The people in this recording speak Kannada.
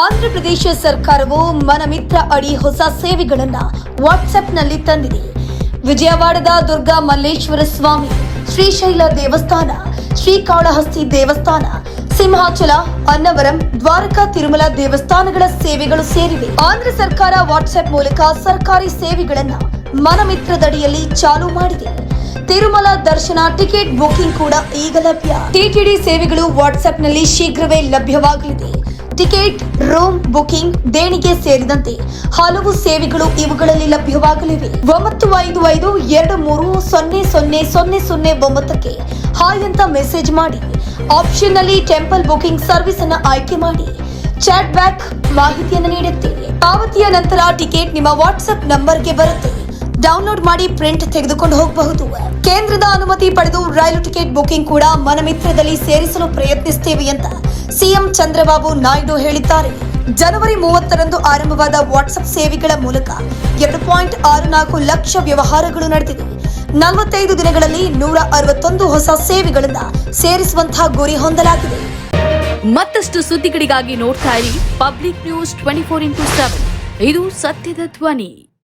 ಆಂಧ್ರಪ್ರದೇಶ ಸರ್ಕಾರವು ಮನಮಿತ್ರ ಅಡಿ ಹೊಸ ಸೇವೆಗಳನ್ನ ವಾಟ್ಸ್ಆಪ್ನಲ್ಲಿ ತಂದಿದೆ. ವಿಜಯವಾಡದ ದುರ್ಗಾ ಮಲ್ಲೇಶ್ವರ ಸ್ವಾಮಿ, ಶ್ರೀಶೈಲ ದೇವಸ್ಥಾನ, ಶ್ರೀಕಾಳಹಸ್ತಿ ದೇವಸ್ಥಾನ, ಸಿಂಹಾಚಲ, ಅನ್ನವರಂ, ದ್ವಾರಕಾ ತಿರುಮಲ ದೇವಸ್ಥಾನಗಳ ಸೇವೆಗಳು ಸೇರಿವೆ. ಆಂಧ್ರ ಸರ್ಕಾರ ವಾಟ್ಸ್ಆಪ್ ಮೂಲಕ ಸರ್ಕಾರಿ ಸೇವೆಗಳನ್ನ ಮನಮಿತ್ರದಡಿಯಲ್ಲಿ ಚಾಲೂ ಮಾಡಿದೆ. ತಿರುಮಲ ದರ್ಶನ ಟಿಕೆಟ್ ಬುಕಿಂಗ್ ಕೂಡ ಈಗ ಲಭ್ಯ. ಟಿಟಿಡಿ ಸೇವೆಗಳು ವಾಟ್ಸ್ಆಪ್ನಲ್ಲಿ ಶೀಘ್ರವೇ ಲಭ್ಯವಾಗಲಿದೆ. ಟಿಕೆಟ್, ರೂಮ್, ಬುಕಿಂಗ್, ದೇಣಿಗೆ ಸೇರಿದಂತೆ ಹಲವು ಸೇವೆಗಳು ಇವುಗಳಲ್ಲಿ ಲಭ್ಯವಾಗಲಿವೆ. ಒಂಬತ್ತು ಐದು ಐದು ಎರಡು ಮೂರು ಸೊನ್ನೆ ಸೊನ್ನೆ ಸೊನ್ನೆ ಸೊನ್ನೆ ಒಂಬತ್ತಕ್ಕೆ ಹಾಯ್ ಅಂತ ಮೆಸೇಜ್ ಮಾಡಿ. ಆಪ್ಷನ್ನಲ್ಲಿ ಟೆಂಪಲ್ ಬುಕಿಂಗ್ ಸರ್ವಿಸ್ ಅನ್ನು ಆಯ್ಕೆ ಮಾಡಿ. ಚಾಟ್ ಬ್ಯಾಕ್ ಮಾಹಿತಿಯನ್ನು ನೀಡುತ್ತೇವೆ ಪಾವತಿಯ ನಂತರ ಟಿಕೆಟ್ ನಿಮ್ಮ ವಾಟ್ಸ್ಆಪ್ ನಂಬರ್ಗೆ ಬರುತ್ತೆ. ಡೌನ್ಲೋಡ್ ಮಾಡಿ ಪ್ರಿಂಟ್ ತೆಗೆದುಕೊಂಡು ಹೋಗಬಹುದು. ಕೇಂದ್ರದ ಅನುಮತಿ ಪಡೆದು ರೈಲು ಟಿಕೆಟ್ ಬುಕಿಂಗ್ ಕೂಡ ಮನಮಿತ್ರದಲ್ಲಿ ಸೇರಿಸಲು ಪ್ರಯತ್ನಿಸುತ್ತೇವೆ ಅಂತ ಸಿಎಂ ಚಂದ್ರಬಾಬು ನಾಯ್ಡು ಹೇಳಿದ್ದಾರೆ. ಜನವರಿ ಮೂವತ್ತರಂದು ಆರಂಭವಾದ ವಾಟ್ಸ್ಆಪ್ ಸೇವೆಗಳ ಮೂಲಕ ಎರಡು ಪಾಯಿಂಟ್ ಆರು ನಾಲ್ಕು ಲಕ್ಷ ವ್ಯವಹಾರಗಳು ನಡೆದಿದೆ. ನಲವತ್ತೈದು ದಿನಗಳಲ್ಲಿ ನೂರ ಅರವತ್ತೊಂದು ಹೊಸ ಸೇವೆಗಳನ್ನು ಸೇರಿಸುವಂತಹ ಗುರಿ ಹೊಂದಲಾಗಿದೆ. ಮತ್ತಷ್ಟು ಸುದ್ದಿಗಳಿಗಾಗಿ ನೋಡ್ತಾ ಇರಿ public news twenty four into seven. ಇದು ಸತ್ಯದ ಧ್ವನಿ.